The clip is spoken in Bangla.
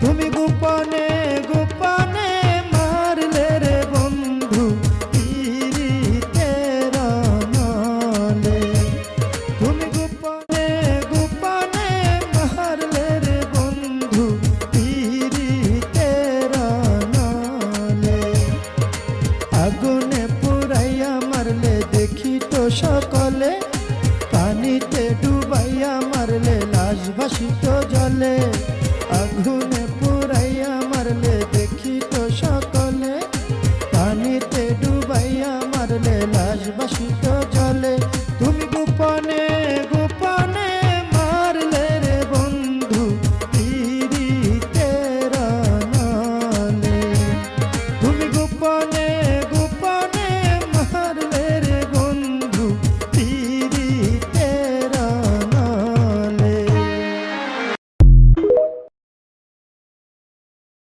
তুমি গোপনে গোপনে মারলে রে বন্ধু মালে তুমি গোপনে গোপনে মারলে রে বন্ধু মালে আগুনে পুরাইয়া মারলে দেখি তো সকলে, পানিতে ডুবাইয়া মারলে লাশ ভাসিত জলে। পানিতে ডুবাইয়া মারলে লাশ বাসিত